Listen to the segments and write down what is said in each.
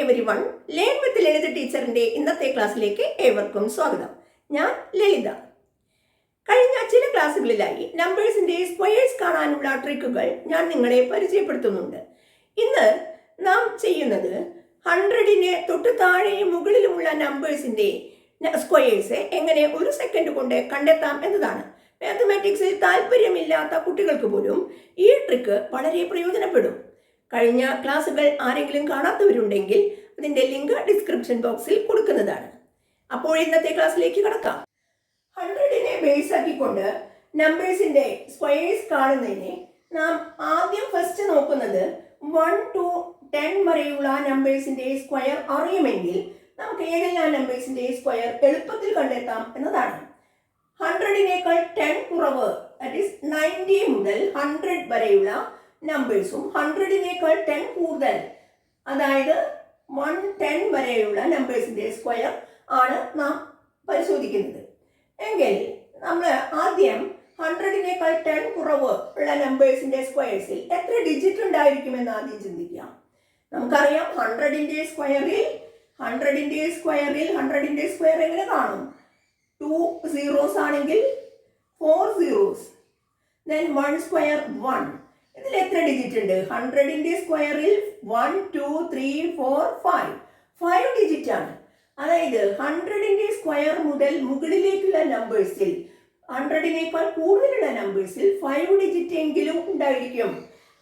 Every one learn with Lalitha ടീച്ചറിന്റെ ഇന്നത്തെ ക്ലാസ്സിലേക്ക് ഏവർക്കും സ്വാഗതം. ഞാൻ ലളിത. കഴിഞ്ഞ ചില ക്ലാസ്സുകളിലായി നമ്പേഴ്സിന്റെ സ്ക്വയേഴ്സ് കാണാനുള്ള ട്രിക്കുകൾ ഞാൻ നിങ്ങളെ പരിചയപ്പെടുത്തുന്നുണ്ട്. ഇന്ന് നാം ചെയ്യുന്നത് ഹൺഡ്രഡിന് തൊട്ട് താഴെയും മുകളിലുമുള്ള നമ്പേഴ്സിന്റെ സ്ക്വയേഴ്സ് എങ്ങനെ ഒരു സെക്കൻഡ് കൊണ്ട് കണ്ടെത്താം എന്നതാണ്. മാത്തമാറ്റിക്സിൽ താല്പര്യമില്ലാത്ത കുട്ടികൾക്ക് പോലും ഈ ട്രിക്ക് വളരെ പ്രയോജനപ്പെടും. കഴിഞ്ഞ ക്ലാസ്സുകൾ ആരെങ്കിലും കാണാത്തവരുണ്ടെങ്കിൽ അതിന്റെ ലിങ്ക് ഡിസ്ക്രിപ്ഷൻ ബോക്സിൽ കൊടുക്കുന്നതാണ്. അപ്പോൾ ഇന്നത്തെ ക്ലാസ്സിലേക്ക് കടക്കാം. ഹൺഡ്രഡിനെ ബേസ് ആക്കിക്കൊണ്ട് നമ്പേഴ്സിന്റെ സ്ക്വയേഴ്സ് കാണുന്നതിനെ നാം ആദ്യം ഫസ്റ്റ് നോക്കുന്നത് വൺ ടു ടെൻ വരെയുള്ള നമ്പേഴ്സിന്റെ സ്ക്വയർ അറിയുമെങ്കിൽ നമുക്ക് ഏതെല്ലാം നമ്പേഴ്സിന്റെ സ്ക്വയർ എളുപ്പത്തിൽ കണ്ടെത്താം എന്നതാണ്. ഹൺഡ്രഡിനേക്കാൾ ടെൻ കുറവ് ദാറ്റ് ഈസ് നയന്റി മുതൽ ഹൺഡ്രഡ് വരെയുള്ള നമ്പേഴ്സും ഹൺഡ്രഡിനേക്കാൾ ടെൻ കൂടുതൽ. അതായത് വൺ ടെൻ വരെയുള്ള നമ്പേഴ്സിന്റെ സ്ക്വയർ ആണ് നാം പരിശോധിക്കുന്നത്. എങ്കിൽ നമ്മൾ ആദ്യം ഹൺഡ്രഡിനേക്കാൾ ടെൻ കുറവ് ഉള്ള നമ്പേഴ്സിന്റെ സ്ക്വയേഴ്സിൽ എത്ര ഡിജിറ്റ് ഉണ്ടായിരിക്കുമെന്ന് ആദ്യം ചിന്തിക്കാം. നമുക്കറിയാം ഹൺഡ്രഡിന്റെ സ്ക്വയറിൽ ഹൺഡ്രഡിന്റെ സ്ക്വയറിൽ ഹൺഡ്രഡിന്റെ സ്ക്വയർ എങ്ങനെ കാണും? ടു സീറോസ് ആണെങ്കിൽ four zeros then one square one ഇതിൽ എത്ര ഡിജിറ്റ് ഉണ്ട്? ഹൺഡ്രഡിന്റെ സ്ക്വയറിൽ one two three four five five digit ആണ്. അതായത് ഹൺഡ്രഡിന്റെ സ്ക്വയർ മുതൽ മുകളിലേക്കുള്ള നമ്പേഴ്സിൽ ഹൺഡ്രഡിനേക്കാൾ കൂടുതലുള്ള നമ്പേഴ്സിൽ ഫൈവ് ഡിജിറ്റ് എങ്കിലും ഉണ്ടായിരിക്കും.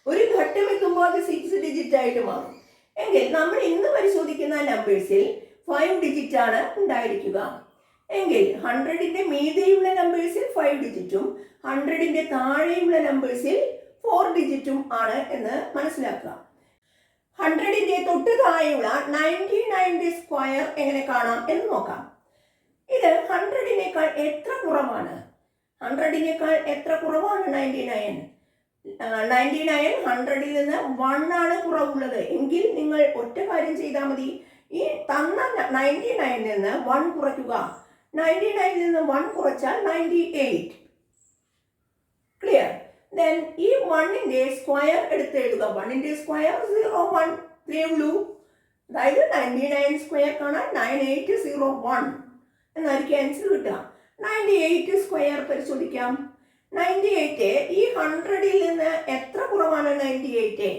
ഒരു ഘട്ടം എത്തുമ്പോൾ അത് സിക്സ് ഡിജിറ്റ് ആയിട്ട് മാറും. എങ്കിൽ നമ്മൾ ഇന്ന് പരിശോധിക്കുന്ന നമ്പേഴ്സിൽ ഫൈവ് ഡിജിറ്റ് ആണ് ഉണ്ടായിരിക്കുക. എങ്കിൽ ഹൺഡ്രഡിന്റെ മീതെയുള്ള നമ്പേഴ്സിൽ ഫൈവ് ഡിജിറ്റും ഹൺഡ്രഡിന്റെ താഴെയുള്ള നമ്പേഴ്സിൽ ഫോർ ഡിജിറ്റും ആണ് എന്ന് മനസ്സിലാക്കുക. ഹൺഡ്രഡിന്റെ തൊട്ട് താഴെയുള്ള നയന്റി നയന്റി സ്ക്വയർ എങ്ങനെ കാണാം എന്ന് നോക്കാം. ഇത് ഹൺഡ്രഡിനേക്കാൾ എത്ര കുറവാണ്? ഹൺഡ്രഡിനേക്കാൾ എത്ര കുറവാണ് നയന്റി നയൻ? നയന്റി നയൻ ഹൺഡ്രഡിൽ നിന്ന് വൺ ആണ് കുറവുള്ളത്. എങ്കിൽ നിങ്ങൾ ഒറ്റ കാര്യം ചെയ്താൽ മതി. ഈ തന്ന നയന്റി നയനിൽ നിന്ന് വൺ കുറയ്ക്കുക. നയന്റി നയനിൽ നിന്ന് വൺ കുറച്ചാൽ നയന്റി എയ്റ്റ്. ക്ലിയർ? ദെൻ ഈ വണ്ണിന്റെ സ്ക്വയർ എടുത്ത് എഴുതുക. വണ്ണിന്റെ സ്ക്വയർ സീറോ വൺ ത്രീ ഉള്ളൂ. അതായത് നയന്റി നയൻ സ്ക്വയർ കാണാൻ നയൻ എയ്റ്റ് സീറോ വൺ എന്നായിരിക്കും ആൻസർ കിട്ടുക. നയന്റി എയ്റ്റ് സ്ക്വയർ പരിശോധിക്കാം. നയന്റി എയ്റ്റ് ഈ ഹൺഡ്രഡിൽ നിന്ന് എത്ര കുറവാണ് നയന്റി എയ്റ്റ്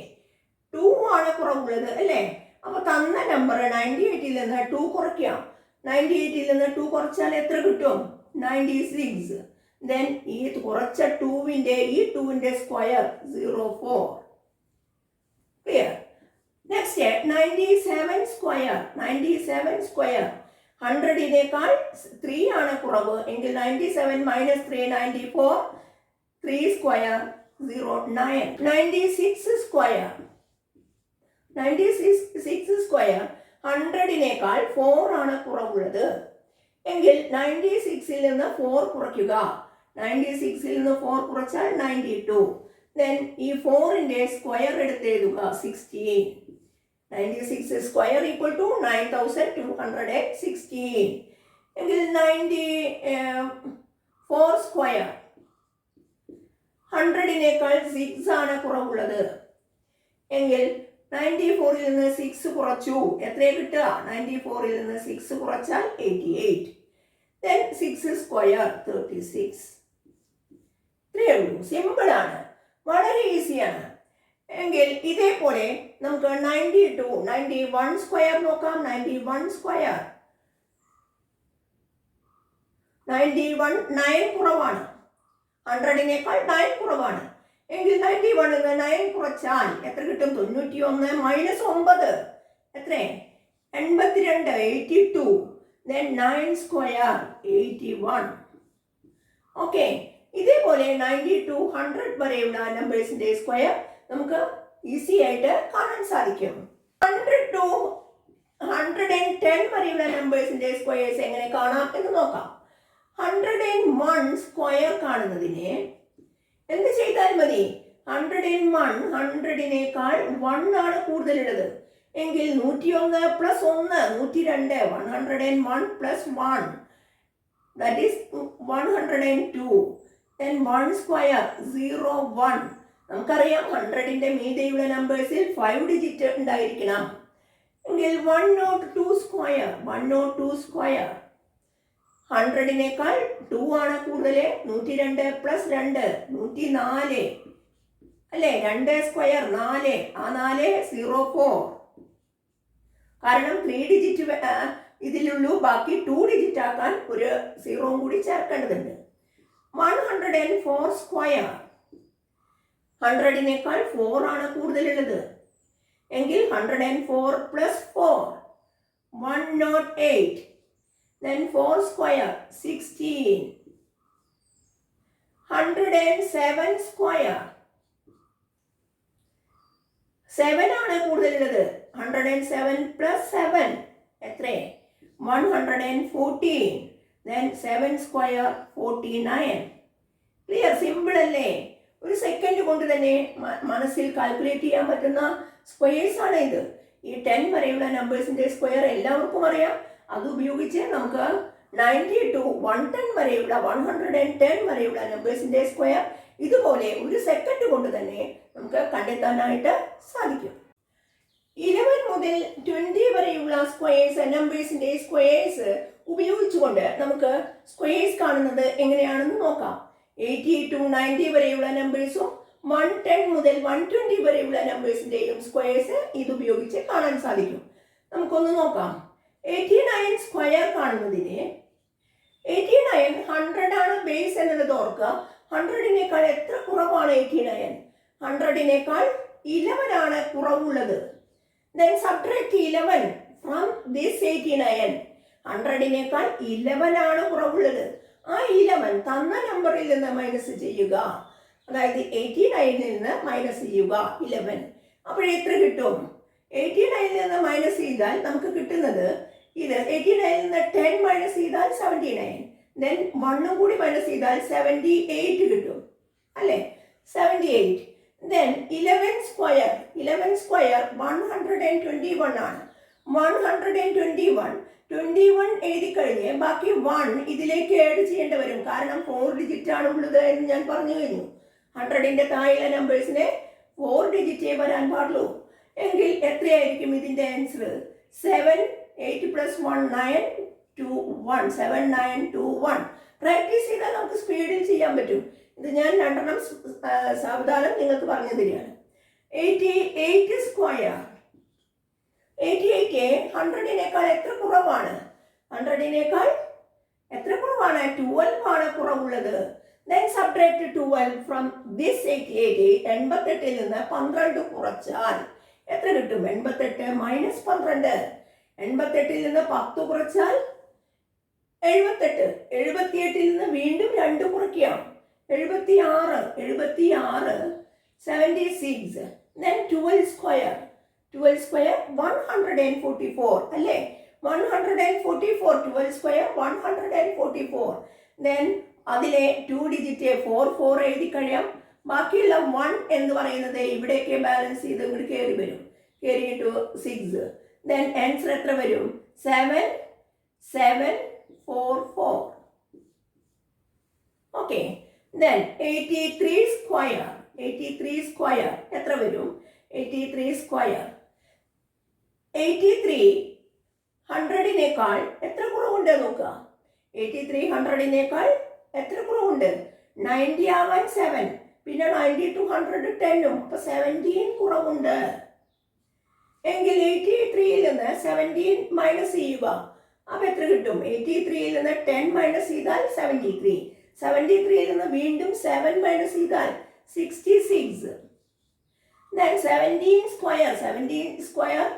ടു ആണ് കുറവുള്ളത് അല്ലേ? അപ്പൊ തന്ന നമ്പർ നയന്റി എയ്റ്റിൽ നിന്ന് ടു കുറയ്ക്കാം. നയന്റി എയ്റ്റിൽ നിന്ന് ടു കുറച്ചാൽ എത്ര കിട്ടും? നയന്റി സിക്സ് ദെൻ ഈ കുറച്ച ടൂവിന്റെ ഈ ടൂവിന്റെ square zero four clear next ninety seven square ninety seven square ഹൺഡ്രഡിനേക്കാൾ three ആണ് കുറവ്. എങ്കിൽ ninety seven minus three ninety four three square zero nine ninety six square ninety six six square ഹൺഡ്രഡിനേക്കാൾ four ആണ് കുറവുള്ളത്. എങ്കിൽ നയന്റി സിക്സിൽ നിന്ന് four കുറയ്ക്കുക. Ninety സിക്സിൽ നിന്ന് ഫോർ കുറച്ചാൽ നയന്റി ടു ദെൻ ഈ ഫോറിന്റെ സ്ക്വയർ എടുത്ത് എഴുതുക sixteen ninety six square equal to nine thousand two hundred and sixteen എങ്കിൽ നയന്റി ഫോർ സ്ക്വയർ ഹൺഡ്രഡിനേക്കാൾ സിക്സ് ആണ് കുറവുള്ളത്. എങ്കിൽ നയന്റി ഫോറിൽ നിന്ന് സിക്സ് കുറച്ചു. എത്ര കിട്ടുക? നയന്റി ഫോറിൽ നിന്ന് സിക്സ് കുറച്ചാൽ eighty eight then six square thirty six ഇത്രയേ ഉള്ളൂ. സിമ്പിളാണ്. വളരെ ഈസിയാണ്. എങ്കിൽ ഇതേപോലെ നമുക്ക് ninety two ninety one square നോക്കാം. Ninety one square ninety one nine കുറവാണ് ഹൺഡ്രഡിനേക്കാൾ നയൻ കുറവാണ്. എങ്കിൽ നയന്റി വണ്ണിൽ നിന്ന് നയൻ കുറച്ചാൽ എത്ര കിട്ടും? തൊണ്ണൂറ്റി ഒന്ന് മൈനസ് ഒമ്പത്. എത്ര? എൺപത്തിരണ്ട് eighty two then nine square eighty one okay ഇതേപോലെ നയന്റി ടു ഹൺഡ്രഡ് വരെയുള്ള നമ്പേഴ്സിന്റെ സ്ക്വയർ നമുക്ക് ഈസി ആയിട്ട് കാണാൻ സാധിക്കും. Hundred to hundred and ten വരെയുള്ള നമ്പേഴ്സിന്റെ സ്ക്വയേഴ്സ് എങ്ങനെ കാണാം എന്ന് നോക്കാം. ഹൺഡ്രഡ് ആൻഡ് വൺ സ്ക്വയർ കാണുന്നതിന് എന്ത് ചെയ്താൽ മതി. ഹൺഡ്രഡ് ആൻഡ് വൺ ഹൺഡ്രഡിനേക്കാൾ വൺ ആണ് കൂടുതലുള്ളത്. എങ്കിൽ നൂറ്റി ഒന്ന് പ്ലസ് ഒന്ന് നൂറ്റി രണ്ട് one hundred and one plus one that is one hundred and two then one square zero one. നമുക്കറിയാം ഹൺഡ്രഡിന്റെ മീതെയുള്ള നമ്പേഴ്സിൽ ഫൈവ് ഡിജിറ്റ് ഉണ്ടായിരിക്കണം. എങ്കിൽ one nought two square one nought two square. ഹൺഡ്രഡിനേക്കാൾ two ആണ് കൂടുതൽ നൂറ്റി രണ്ട് പ്ലസ് രണ്ട് നൂറ്റി നാല് അല്ലേ? രണ്ട് സ്ക്വയർ നാല്. ആ നാല് സീറോ ഫോർ. കാരണം ത്രീ ഡിജിറ്റ് ഇതിലുള്ളൂ. ബാക്കി ടു ഡിജിറ്റ് ആക്കാൻ ഒരു സീറോ കൂടി ചേർക്കേണ്ടതുണ്ട്. One hundred and four square ഹൺഡ്രഡിനേക്കാൾ four ആണ് കൂടുതലുള്ളത്. എങ്കിൽ hundred and four plus four one nought eight then four square sixteen hundred and seven square seven ആണ് കൂടുതലുള്ളത്. Hundred and seven plus seven എത്രേ? One hundred and fourteen then seven square forty nine clear simple അല്ലേ? ഒരു second കൊണ്ട് തന്നെ മനസ്സിൽ calculate ചെയ്യാൻ പറ്റുന്ന സ്ക്വയേഴ്സ് ആണ് ഇത്. ഈ ടെൻ വരെയുള്ള നമ്പേഴ്സിന്റെ സ്ക്വയർ എല്ലാവർക്കും അറിയാം. അത് ഉപയോഗിച്ച് നമുക്ക് നയന്റി ടു വൺ ടെൻ വരെയുള്ള വൺ ഹൺഡ്രഡ് ആൻഡ് ടെൻ വരെയുള്ള നമ്പേഴ്സിന്റെ സ്ക്വയർ ഇതുപോലെ ഒരു സെക്കൻഡ് കൊണ്ട് തന്നെ നമുക്ക് കണ്ടെത്താനായിട്ട് സാധിക്കും. ഇലവൻ മുതൽ ട്വന്റി വരെയുള്ള സ്ക്വയേഴ്സ് നമ്പേഴ്സിന്റെ സ്ക്വയേഴ്സ് ഉപയോഗിച്ചുകൊണ്ട് നമുക്ക് സ്ക്വയേഴ്സ് കാണുന്നത് എങ്ങനെയാണെന്ന് നോക്കാം. എയ്റ്റി ടു നയന്റി വരെയുള്ള നമ്പേഴ്സും വൺ ടെൻ മുതൽ വൺ ട്വന്റി വരെയുള്ള നമ്പേഴ്സിന്റെയും സ്ക്വയേഴ്സ് ഇത് ഉപയോഗിച്ച് കാണാൻ സാധിക്കും. നമുക്കൊന്ന് നോക്കാം. എയ്റ്റി നയൻ സ്ക്വയർ കാണുന്നതിന് എയ്റ്റി നയൻ ഹൺഡ്രഡ് ആണ് ബേസ് എന്നുള്ളത് ഓർക്കുക. ഹൺഡ്രഡിനേക്കാൾ എത്ര കുറവാണ് എയ്റ്റി നയൻ ഹൺഡ്രഡിനേക്കാൾ ഇലവൻ ആണ് കുറവുള്ളത്. Then subtract eleven from this eighty nine ഹൺഡ്രഡിനേക്കാൾ eleven ആണ് കുറവുള്ളത്. ആ ഇലവൻ തന്ന നമ്പറിൽ നിന്ന് മൈനസ് ചെയ്യുക. അതായത് എയ്റ്റി നയനിൽ നിന്ന് മൈനസ് ചെയ്യുക ഇലവൻ അപ്പോൾ എത്ര കിട്ടും? എയ്റ്റി നയനിൽ നിന്ന് മൈനസ് ചെയ്താൽ നമുക്ക് കിട്ടുന്നത് ഇത് എയ്റ്റി നയനിൽ നിന്ന് ടെൻ മൈനസ് ചെയ്താൽ സെവന്റി നയൻ ദെൻ വണ്ണും കൂടി മൈനസ് ചെയ്താൽ സെവന്റി എയ്റ്റ് കിട്ടും. അല്ലേ? Seventy eight then eleven square eleven square one hundred and twenty one ആണ്. One hundred and twenty one twenty one എഴുതി കഴിഞ്ഞ് ബാക്കി വൺ ഇതിലേക്ക് ആഡ് ചെയ്യേണ്ടി വരും. കാരണം ഫോർ ഡിജിറ്റ് ആണ് ഉള്ളത് എന്ന് ഞാൻ പറഞ്ഞു കഴിഞ്ഞു. ഹൺഡ്രഡിന്റെ താഴെയുള്ള നമ്പേഴ്സിനെ ഫോർ ഡിജിറ്റേ വരാൻ പാടുള്ളൂ. എങ്കിൽ എത്രയായിരിക്കും ഇതിന്റെ answer seven eight plus one nine two one seven nine two one practice ചെയ്താൽ നമുക്ക് സ്പീഡിൽ ചെയ്യാൻ പറ്റും. ഇത് ഞാൻ രണ്ടെണ്ണം സാവധാനം നിങ്ങൾക്ക് പറഞ്ഞു തരികയാണ്. Eighty eight square eighty eight ഹൺഡ്രഡിനേക്കാൾ എത്ര കുറവാണ്? ഹൺഡ്രഡിനേക്കാൾ എത്ര കുറവാണ്? ട്വൽവ് ആണ് കുറവുള്ളത്. Then subtract twelve from this eighty eight എൺപത്തെട്ടിൽ നിന്ന് പന്ത്രണ്ട് കുറച്ചാൽ എത്ര കിട്ടും? എൺപത്തെട്ട് മൈനസ് പന്ത്രണ്ട്. എൺപത്തെട്ടിൽ നിന്ന് പത്ത് കുറച്ചാൽ എഴുപത്തെട്ട്. എഴുപത്തിയെട്ടിൽ നിന്ന് വീണ്ടും രണ്ട് കുറയ്ക്കാം. എഴുപത്തി ആറ് എഴുപത്തി ആറ് seventy six then twelve square twelve square one hundred and forty four അല്ലേ? One hundred and forty four twelve square one hundred and forty four then അതിലെ ടു ഡിജിറ്റ് ഫോർ ഫോർ എഴുതി കഴിയാം. ബാക്കിയുള്ള വൺ എന്ന് പറയുന്നത് ഇവിടേക്ക് ബാലൻസ് ചെയ്ത് ഇങ്ങോട്ട് കയറി വരും. കയറി ടു സിക്സ് ദെൻ ആൻസർ എത്ര വരും? Seven seven four four okay then eighty three square eighty three square എത്ര വരും? Eighty three square eighty three ഹൺഡ്രഡിനേക്കാൾ എത്ര കുറവുണ്ട് നോക്കുക? എയ്റ്റി ത്രീ ഹൺഡ്രഡിനേക്കാൾ എത്ര കുറവുണ്ട്? നയന്റി ആവാൻ സെവൻ പിന്നെ നയന്റി ടു ഹൺഡ്രഡ് ടെന്നും അപ്പൊ സെവന്റീൻ കുറവുണ്ട്. എങ്കിൽ എയ്റ്റി ത്രീയിൽ നിന്ന് സെവന്റീൻ മൈനസ് ചെയ്യുക. അപ്പോൾ എത്ര കിട്ടും? എയ്റ്റി ത്രീയിൽ നിന്ന് ടെൻ മൈനസ് ചെയ്താൽ സെവന്റി ത്രീ സെവന്റി ത്രീയിൽ നിന്ന് വീണ്ടും സെവൻ മൈനസ് ചെയ്താൽ sixty six then seventeen square seventeen square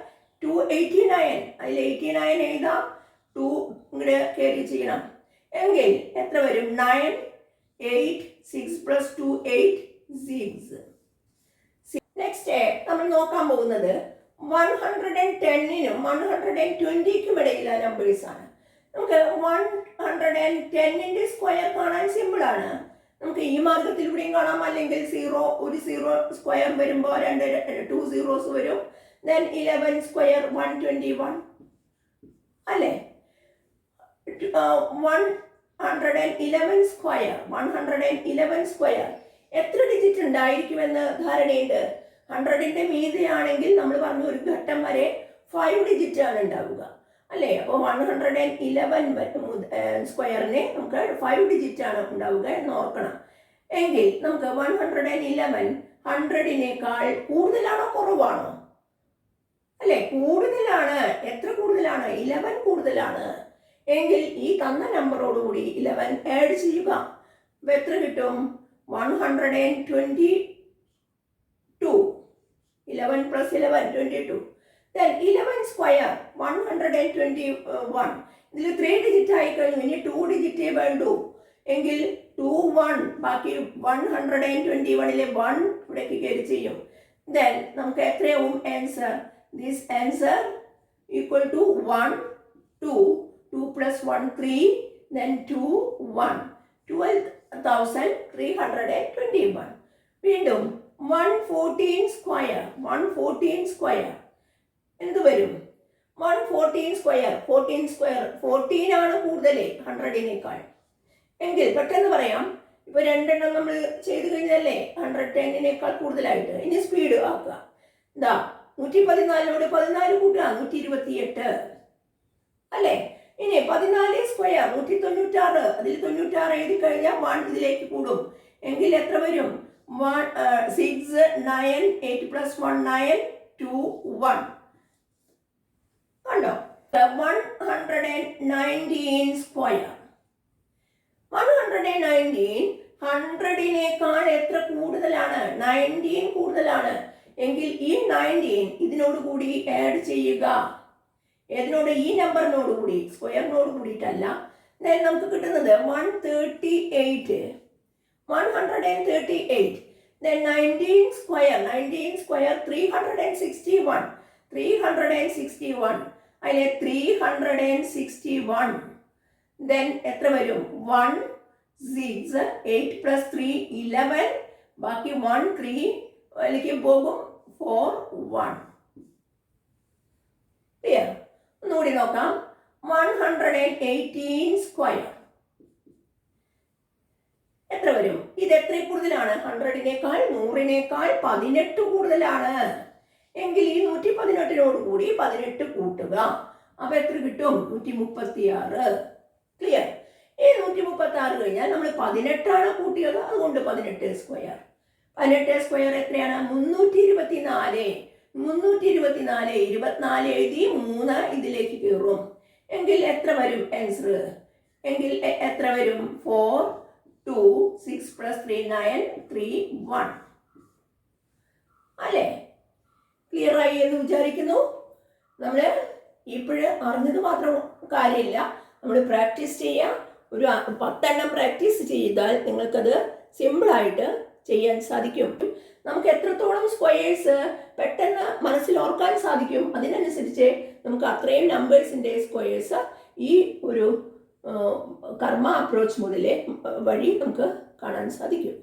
two eighty nine അതിൽ എയ്റ്റി നയൻ എഴുതാം. ടു ഇങ്ങോട്ട് കയറി ചെയ്യണം. എങ്കിൽ എത്ര വരും? Nine eight six plus two eight six next നമ്മൾ നോക്കാൻ പോകുന്നത് വൺ ഹൺഡ്രഡ് ആൻഡ് ടെന്നിനും വൺ ഹൺഡ്രഡ് ആൻഡ് ട്വന്റിക്കും ഇടയിലുള്ള നമ്പേഴ്സാണ് നമുക്ക് വൺ ഹൺഡ്രഡ് ആൻഡ് ടെന്നിന്റെ സ്ക്വയർ കാണാൻ സിമ്പിൾ ആണ്. നമുക്ക് ഈ മാർഗത്തിലൂടെയും കാണാം. അല്ലെങ്കിൽ സീറോ ഒരു സീറോ സ്ക്വയർ വരുമ്പോൾ രണ്ട് ടു സീറോസ് വരും. Then eleven square one twenty one അല്ലേ one hundred and eleven square one hundred and eleven square എത്ര ഡിജിറ്റ് ഉണ്ടായിരിക്കുമെന്ന് ധാരണയുണ്ട്? ഹൺഡ്രഡിന്റെ മീതെയാണെങ്കിൽ നമ്മൾ പറഞ്ഞു ഒരു ഘട്ടം വരെ ഫൈവ് ഡിജിറ്റ് ആണ് ഉണ്ടാവുക. അല്ലേ? അപ്പോൾ വൺ ഹൺഡ്രഡ് ആൻഡ് ഇലവൻ സ്ക്വയറിന് നമുക്ക് ഫൈവ് ഡിജിറ്റ് ആണ് ഉണ്ടാവുക എന്ന് ഓർക്കണം. എങ്കിൽ നമുക്ക് വൺ ഹൺഡ്രഡ് ആൻഡ് ഇലവൻ ഹൺഡ്രഡിനേക്കാൾ കൂടുതലാണോ കുറവാണോ? അല്ലേ? കൂടുതലാണ്. എത്ര കൂടുതലാണ്? ഇലവൻ കൂടുതലാണ്. എങ്കിൽ ഈ തന്ന നമ്പറോടുകൂടി ഇലവൻ ആഡ് ചെയ്യുക. അപ്പം എത്ര കിട്ടും? One hundred and twenty two eleven plus eleven twenty two then eleven square one hundred and twenty one ഇതിൽ ത്രീ ഡിജിറ്റ് ആയി കഴിഞ്ഞു ഇനി ടു ഡിജിറ്റേ വേണ്ടു. എങ്കിൽ ടു വൺ ബാക്കി വൺ ഹൺഡ്രഡ് ആൻഡ് ട്വന്റി വണ്ണിലെ വൺ ഇവിടേക്ക് കയറി ചെയ്യും. ദെൻ നമുക്ക് എത്രയാവും? Answer two plus one three then two one twelve thousand three hundred and twenty one വീണ്ടും one fourteen square one fourteen square എന്ത് വരും? One fourteen square fourteen square fourteen ആണ് കൂടുതൽ ഹൺഡ്രഡിനേക്കാൾ എങ്കിൽ പെട്ടെന്ന് പറയാം ഇപ്പൊ രണ്ടെണ്ണം നമ്മൾ ചെയ്ത് കഴിഞ്ഞല്ലേ? ഹൺഡ്രഡ് ടെന്നിനേക്കാൾ കൂടുതലായിട്ട്. ഇനി സ്പീഡ് ആക്കുക. എന്താ നൂറ്റി പതിനാലിനോട് പതിനാല് കൂട്ടുക നൂറ്റി ഇരുപത്തി എട്ട് അല്ലേ? ഇനി പതിനാല് സ്ക്വയർ നൂറ്റി തൊണ്ണൂറ്റാറ് അതിൽ തൊണ്ണൂറ്റാറ് എഴുതി കഴിഞ്ഞാൽ വൺ ഇതിലേക്ക് കൂടും. എങ്കിൽ എത്ര വരും? One six nine eight plus one nine two one കണ്ടോ? One hundred and nineteen square one hundred and nineteen ഹൺഡ്രഡിനേക്കാൾ എത്ര കൂടുതലാണ്? നയന്റീൻ കൂടുതലാണ്. എങ്കിൽ ഈ നയന്റീൻ ഇതിനോട് കൂടി ആഡ് ചെയ്യുക. ഏതിനോട്? ഈ നമ്പറിനോട് കൂടി സ്ക്വയറിനോട് കൂടിയിട്ടല്ല. നമുക്ക് കിട്ടുന്നത് one thirty eight one hundred and thirty eight then nineteen square nineteen square three hundred and sixty one three hundred and sixty one അതിലെ three hundred and sixty one then എത്ര വരും? One six eight plus three eleven ബാക്കി one three അതിലേക്ക് പോകും. Four one clear ഒന്നുകൂടി നോക്കാം. One hundred and eighteen square എത്ര വരും? ഇത് എത്ര കൂടുതലാണ്? ഹൺഡ്രഡിനേക്കാൾ നൂറിനേക്കാൾ പതിനെട്ട് കൂടുതലാണ്. എങ്കിൽ ഈ നൂറ്റി പതിനെട്ടിനോട് കൂടി പതിനെട്ട് കൂട്ടുക. അപ്പൊ എത്ര കിട്ടും? നൂറ്റി മുപ്പത്തി ആറ് ക്ലിയർ ഈ നൂറ്റി മുപ്പത്തി ആറ് കഴിഞ്ഞാൽ നമ്മൾ പതിനെട്ടാണ് കൂട്ടിയത്. അതുകൊണ്ട് പതിനെട്ട് സ്ക്വയർ പതിനെട്ട് സ്ക്വയർ എത്രയാണ്? മുന്നൂറ്റി ഇരുപത്തി നാല് മുന്നൂറ്റി ഇരുപത്തി നാല് ഇരുപത്തിനാല് എഴുതി മൂന്ന് ഇതിലേക്ക് കയറും എങ്കിൽ എത്ര വരും ആൻസർ എങ്കിൽ എത്ര വരും? Four two six plus three nine three one അല്ലേ? ക്ലിയർ ആയി എന്ന് വിചാരിക്കുന്നു? നമ്മൾ ഇപ്പോഴ് അറിഞ്ഞത് മാത്രം കാര്യമില്ല. നമ്മൾ പ്രാക്ടീസ് ചെയ്യുക ഒരു പത്തെണ്ണം പ്രാക്ടീസ് ചെയ്താൽ നിങ്ങൾക്കത് സിമ്പിളായിട്ട് ചെയ്യാൻ സാധിക്കും. നമുക്ക് എത്രത്തോളം സ്ക്വയേഴ്സ് പെട്ടെന്ന് മനസ്സിൽ ഓർക്കാൻ സാധിക്കും അതിനനുസരിച്ച് നമുക്ക് അത്രയും നമ്പേഴ്സിന്റെ സ്ക്വയേഴ്സ് ഈ ഒരു കർമ്മ അപ്രോച്ച് മുതലേ വഴി നമുക്ക് കാണാൻ സാധിക്കും.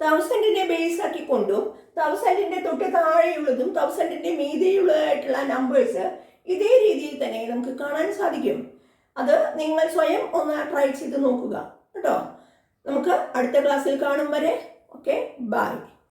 തൗസൻഡിനെ ബേസ് ആക്കിക്കൊണ്ടും തൗസൻഡിന്റെ തൊട്ട് താഴെയുള്ളതും തൗസൻഡിന്റെ മീതെയുള്ളതായിട്ടുള്ള നമ്പേഴ്സ് ഇതേ രീതിയിൽ തന്നെ നമുക്ക് കാണാൻ സാധിക്കും. അത് നിങ്ങൾ സ്വയം ഒന്ന് ട്രൈ ചെയ്ത് നോക്കുക. നമുക്ക് അടുത്ത ക്ലാസ്സിൽ കാണും വരെ. Okay bye